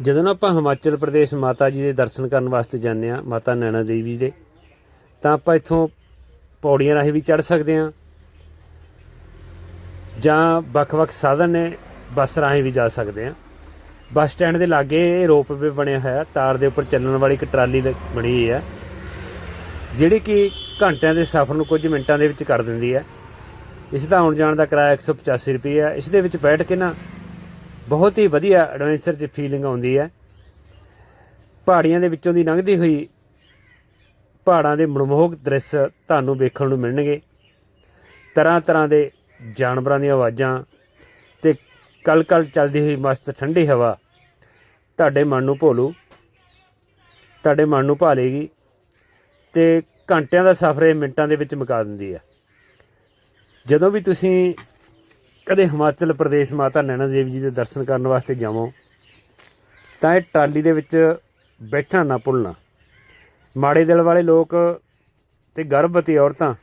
ਜਦੋਂ ਨਾ ਆਪਾਂ ਹਿਮਾਚਲ ਪ੍ਰਦੇਸ਼ ਮਾਤਾ ਜੀ ਦੇ ਦਰਸ਼ਨ ਕਰਨ ਵਾਸਤੇ ਜਾਂਦੇ ਆ ਮਾਤਾ ਨੈਣਾ ਦੇਵੀ ਦੇ, ਤਾਂ ਆਪਾਂ ਇੱਥੋਂ ਪੌੜੀਆਂ ਰਾਹੀਂ ਵੀ ਚੜ ਸਕਦੇ ਆ ਜਾਂ ਵੱਖ-ਵੱਖ ਸਾਧਨ ਨੇ ਬੱਸ ਰਾਹੀਂ ਵੀ ਜਾ ਸਕਦੇ ਆ ਬੱਸ ਸਟੈਂਡ ਦੇ ਲਾਗੇ ਇਹ ਰੋਪਵੇ ਬਣਿਆ ਹੋਇਆ, ਤਾਰ ਦੇ ਉੱਪਰ ਚੱਲਣ ਵਾਲੀ ਇੱਕ ਟਰਾਲੀ ਬਣੀ ਹੋਈ ਹੈ, ਜਿਹੜੀ ਕਿ ਘੰਟਿਆਂ ਦੇ ਸਫ਼ਰ ਨੂੰ ਕੁਝ ਮਿੰਟਾਂ ਦੇ ਵਿੱਚ ਕਰ ਦਿੰਦੀ ਹੈ। ਇਸ ਦਾ ਆਉਣ ਜਾਣ ਦਾ ਕਿਰਾਇਆ 185 ਰੁਪਏ ਹੈ। ਇਸ ਦੇ ਵਿੱਚ ਬੈਠ ਕੇ ਨਾ ਬਹੁਤ ਹੀ ਵਧੀਆ ਐਡਵੈਂਚਰ 'ਚ ਫੀਲਿੰਗ ਆਉਂਦੀ ਹੈ। ਪਹਾੜੀਆਂ ਦੇ ਵਿੱਚੋਂ ਦੀ ਲੰਘਦੀ ਹੋਈ ਪਹਾੜਾਂ ਦੇ ਮਨਮੋਹਕ ਦ੍ਰਿਸ਼ ਤੁਹਾਨੂੰ ਵੇਖਣ ਨੂੰ ਮਿਲਣਗੇ। ਤਰ੍ਹਾਂ ਤਰ੍ਹਾਂ ਦੇ ਜਾਨਵਰਾਂ ਦੀਆਂ ਆਵਾਜ਼ਾਂ ਤੇ ਕਲ-ਕਲ ਚੱਲਦੀ ਹੋਈ ਮਸਤ ਠੰਡੀ ਹਵਾ ਤੁਹਾਡੇ ਮਨ ਨੂੰ ਭੋਲੂ, ਤੁਹਾਡੇ ਮਨ ਨੂੰ ਭਾ ਲੇਗੀ ਤੇ ਘੰਟਿਆਂ ਦਾ ਸਫ਼ਰ ਇਹ ਮਿੰਟਾਂ ਦੇ ਵਿੱਚ ਮੁਕਾ ਦਿੰਦੀ ਹੈ। ਜਦੋਂ ਵੀ ਤੁਸੀਂ ਕਦੇ ਹਿਮਾਚਲ ਪ੍ਰਦੇਸ਼ ਮਾਤਾ ਨੈਣਾ ਦੇਵੀ ਜੀ ਦੇ ਦਰਸ਼ਨ ਕਰਨ ਵਾਸਤੇ ਜਾਵੋ, ਤਾਂ ਇਹ ਟਰਾਲੀ ਦੇ ਵਿੱਚ ਬੈਠਣਾ ਨਾ ਭੁੱਲਣਾ। ਮਾੜੇ ਦਿਲ ਵਾਲੇ ਲੋਕ ਤੇ ਗਰਭਵਤੀ ਔਰਤਾਂ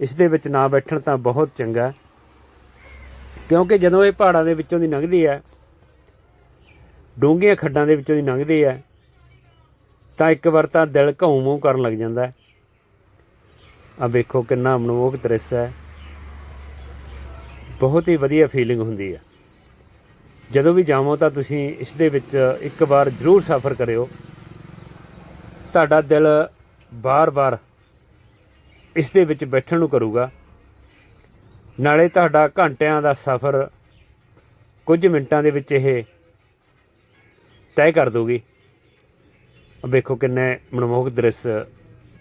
ਇਸ ਦੇ ਵਿੱਚ ਨਾ ਬੈਠਣ ਤਾਂ ਬਹੁਤ ਚੰਗਾ ਕਿਉਂਕਿ ਜਦੋਂ ਇਹ ਪਹਾੜਾਂ ਦੇ ਵਿੱਚੋਂ ਦੀ ਲੰਘਦੀ ਹੈ, ਡੂੰਘੀਆਂ ਖੱਡਾਂ ਦੇ ਵਿੱਚੋਂ ਦੀ ਲੰਘਦੀ ਹੈ, ਤਾਂ ਇੱਕ ਵਾਰ ਤਾਂ ਦਿਲ ਘਾਉ ਮੂੰਹ ਕਰਨ ਲੱਗ ਜਾਂਦਾ ਆ ਵੇਖੋ ਕਿੰਨਾ ਮਨਮੋਹਕ ਦ੍ਰਿਸ਼ ਹੈ। ਬਹੁਤ ਹੀ ਵਧੀਆ ਫੀਲਿੰਗ ਹੁੰਦੀ ਹੈ। ਜਦੋਂ ਵੀ ਜਾਵੋ ਤਾਂ ਤੁਸੀਂ ਇਸ ਦੇ ਵਿੱਚ ਇੱਕ ਵਾਰ ਜ਼ਰੂਰ ਸਫ਼ਰ ਕਰਿਓ। ਤੁਹਾਡਾ ਦਿਲ ਬਾਰ-ਬਾਰ ਇਸ ਦੇ ਵਿੱਚ ਬੈਠਣ ਨੂੰ ਕਰੂਗਾ। ਨਾਲੇ ਤੁਹਾਡਾ ਘੰਟਿਆਂ ਦਾ ਸਫ਼ਰ ਕੁਝ ਮਿੰਟਾਂ ਦੇ ਵਿੱਚ ਇਹ ਤੈਅ ਕਰ ਦੋਗੀ ਵੇਖੋ ਕਿੰਨੇ ਮਨਮੋਹਕ ਦ੍ਰਿਸ਼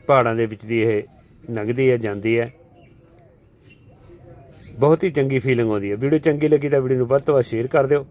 ਪਹਾੜਾਂ ਦੇ ਵਿੱਚ ਦੀ ਇਹ ਲੰਘਦੀ ਹੈ, ਜਾਂਦੀ ਹੈ। ਬਹੁਤ ਹੀ ਚੰਗੀ ਫੀਲਿੰਗ ਆਉਂਦੀ ਹੈ। ਵੀਡੀਓ ਚੰਗੀ ਲੱਗੀ ਤਾਂ ਵੀਡੀਓ ਨੂੰ ਵੱਧ ਤੋਂ ਵੱਧ ਸ਼ੇਅਰ ਕਰ ਦਿਓ।